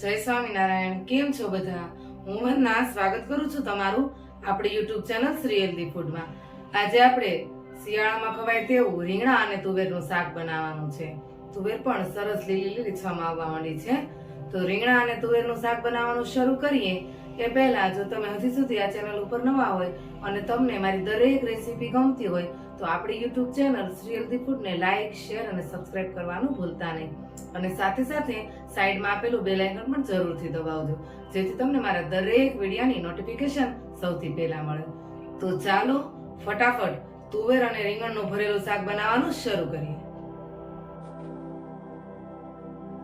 જય સ્વામિનારાયણ. કેમ છો બધા? હું વંદના સ્વાગત કરું છું તમારું આપણી યુટ્યુબ ચેનલ શ્રી હેલ્ધી ફૂડમાં. આજે આપણે શિયાળામાં ખવાય તેવું રીંગણા અને તુવેરનું શાક બનાવવાનું છે. તુવેર પણ સરસ લીલી લીલી છમાં આવવા માંડી છે. તો રીંગણા અને તુવેરનું શાક બનાવવાનું શરૂ કરીએ. એ પહેલા જો તમે હજી સુધી આ ચેનલ ઉપર નવા હોય અને તમને મારી દરેક રેસીપી ગમતી હોય, તો આપણી યુટ્યુબ ચેનલ શ્રી હેલ્ધી ફૂડને લાઇક શેર અને સબસ્ક્રાઇબ કરવાનું ભૂલતા નહીં. અને સાથે સાથે સાઈડમાં આપેલું બેલ આઇકન પણ જરૂરથી દબાવજો, જેથી તમને મારા દરેક વિડીયાની નોટિફિકેશન સૌથી પહેલા મળે. તો ચાલો ફટાફટ તુવેર અને રીંગણનું ભરેલું શાક બનાવવાનું શરૂ કરીએ.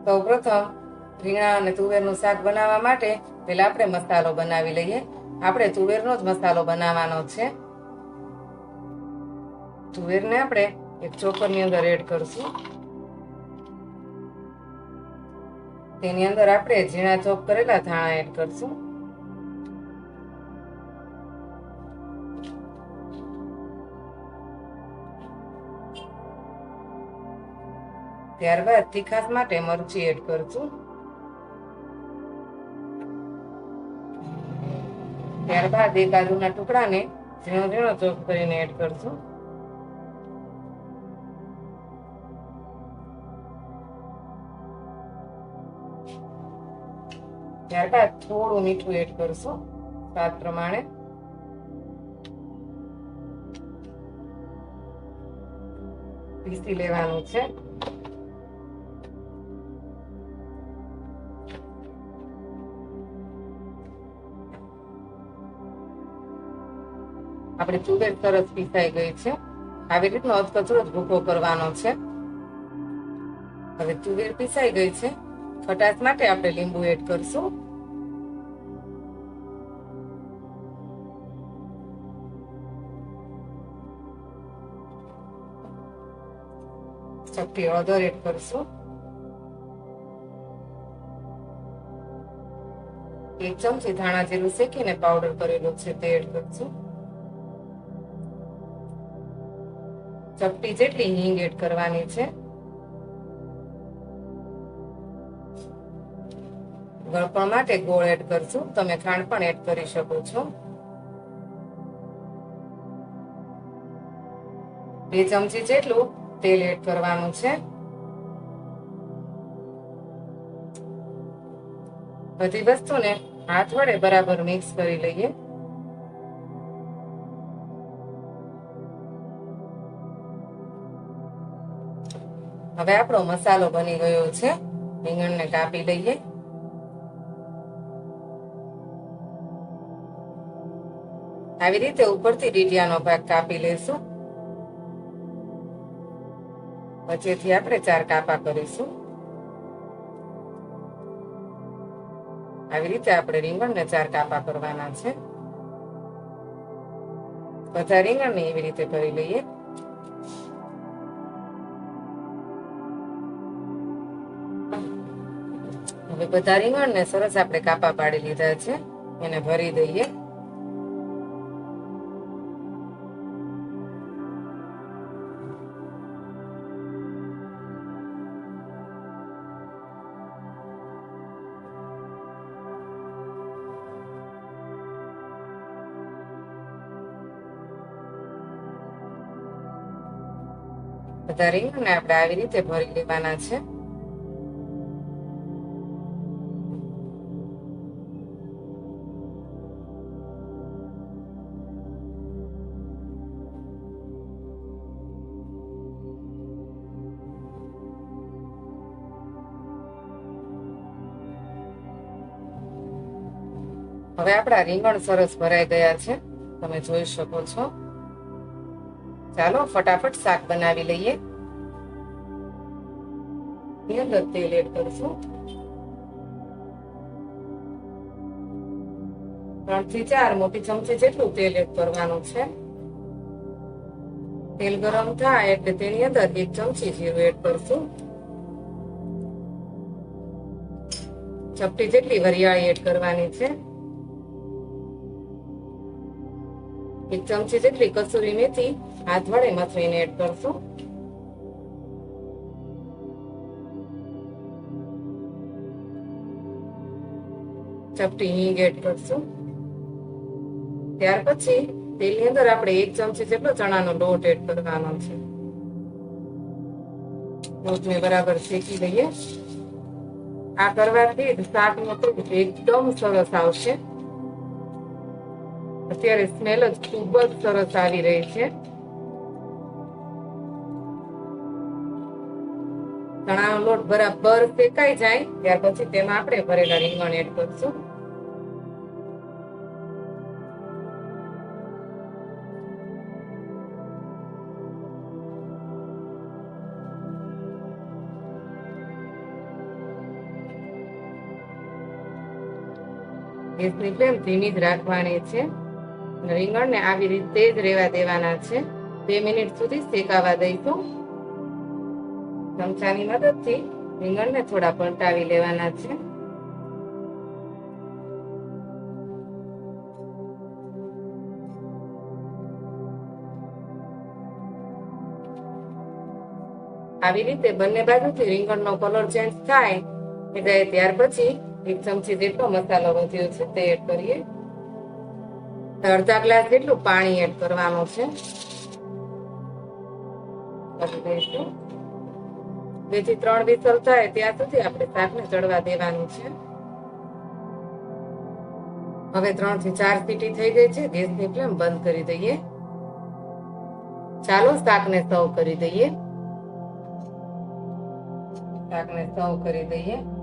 સૌપ્રથમ રીંગણા અને તુવેરનું શાક બનાવવા માટે પહેલા આપણે મસાલો બનાવી લઈએ. આપણે તુવેરનો જ મસાલો બનાવવાનો છે. તુવેરને આપણે એક ચોપરની અંદર એડ કરશું. તેની અંદર આપણે ઝીણા ચોપ કરેલા ધાણા એડ કરશું. ત્યારબાદ તીખાસ માટે મરચી એડ કરશું. ત્યારબાદ એક ટુકડા ટુકડાને ઝીણો ઝીણો ચોપ કરીને એડ કરશું. ત્યારબાદ થોડું મીઠું એડ કરશું, સ્વાદ પ્રમાણે. પીસી લેવાનું છે. આપણી તુવેર સરસ પીસાઈ ગઈ છે. આવી રીતનો અધકચરો જ ભૂકો કરવાનો છે. હવે તુવેર પીસાઈ ગઈ છે. ખટાશ માટે આપણે લીંબુ એડ કરશું. ચપટી હળદર એડ કરશું. એક ચમચી ધાણા જેલું શેકીને પાવડર કરેલું છે તે એડ કરશું. ચપટી જેટલી હિંગ એડ કરવાની છે. ગળપણ માટે ગોળ એડ કરશું. તમે ખાંડ પણ એડ કરી શકો છો. બે ચમચી જેટલું તેલ એડ કરવાનું છે. બધી વસ્તુને હાથ વડે બરાબર મિક્સ કરી લઈએ. હવે આપણો મસાલો બની ગયો છે. રીંગણને કાપી લઈએ. આવી રીતે ઉપરથી ડીડિયાનો ભાગ કાપી લેશું વચ્ચેથી આપણે ચાર કાપા કરીશું. આવી રીતે આપણે રીંગણને ચાર કાપા કરવાના છે. બધા રીંગણને એવી રીતે કરી લઈએ. હવે બધા રીંગણને સરસ આપણે કાપા પાડી લીધા છે. એને ભરી દઈએ. બધા રીંગણને આપણે આવી રીતે ભરી લેવાના છે. હવે આપણા રીંગણ સરસ ભરાઈ ગયા છે. તમે જોઈ શકો છો. ચાલો ફટાફટ શાક બનાવી લઈએ. અંદર તેલ એડ કરશું. ત્રણથી ચાર મોટી ચમચી જેટલું તેલ એડ કરવાનું છે. તેલ ગરમ થાય એટલે તેની અંદર એક ચમચી જીરું એડ કરશું. ચપટી જેટલી વરિયાળી એડ કરવાની છે. એક ચમચી જેટલી કસૂરી મેથી હાથ વડે મથરીને એડ કરશું. ચપટી હિંગ એડ કરશું. ત્યાર પછી તેલની અંદર આપણે એક ચમચી જેટલો ચણાનો લોટ એડ કરવાનો છે. લોટને બરાબર શેકી લઈએ. આ કરવાથી શાકનો ટેસ્ટ એકદમ સરસ આવશે. અત્યારે સ્મેલ જ ખૂબ જ સરસ આવી રહી છે. ચણાનો લોટ બરાબર શેકાઈ જાય, ત્યાર પછી તેમાં આપણે ભરેલા રીંગણ એડ કરશું. ગેસની ફ્લેમ ધીમી જ રાખવાની છે. રીંગણને આવી રીતે જ રેવા દેવાના છે. બે મિનિટ સુધી શેકાવા દઈશું. ચમચાની મદદથી રીંગણને થોડા પલટાવી લેવાના છે. આવી રીતે બંને બાજુથી રીંગણનો કલર ચેન્જ થાય એટલે ત્યાર પછી એક ચમચી જેટલો મસાલો વધ્યો છે તે એડ કરીએ. અડધા ગ્લાસ જેટલું પાણી એડ કરવાનું છે. કરી બેથી ત્રણ વિસલ થાય ત્યાં સુધી આપણે શાકને ચડવા દેવાનું છે. હવે ત્રણથી ચાર સીટી થઈ ગઈ છે. ગેસની ફ્લેમ બંધ કરી દઈએ. ચાલો શાકને સર્વ કરી દઈએ. શાકને સર્વ કરી દઈએ.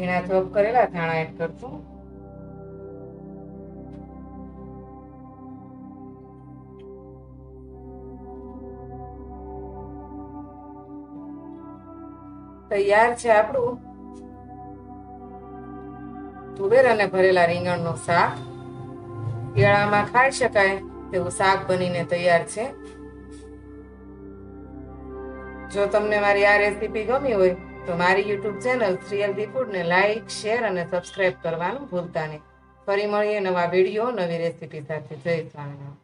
ઝીણા ચોપ કરેલા, ધાણા એડ કરશું. તૈયાર છે આપણું. તુવેર અને ભરેલા રીંગણનું શાક. કેળામાં ખાઈ શકાય તેવું શાક બનીને તૈયાર છે. જો તમને મારી આ રેસીપી ગમી હોય તો મારી યુટ્યુબ ચેનલ શ્રીયલ દી ફૂડને લાઇક શેર અને સબસ્ક્રાઇબ કરવાનું ભૂલતા નહીં. ફરી મળીએ નવા વીડિયો નવી રેસીપી સાથે. જય સ્વામિનારાયણ.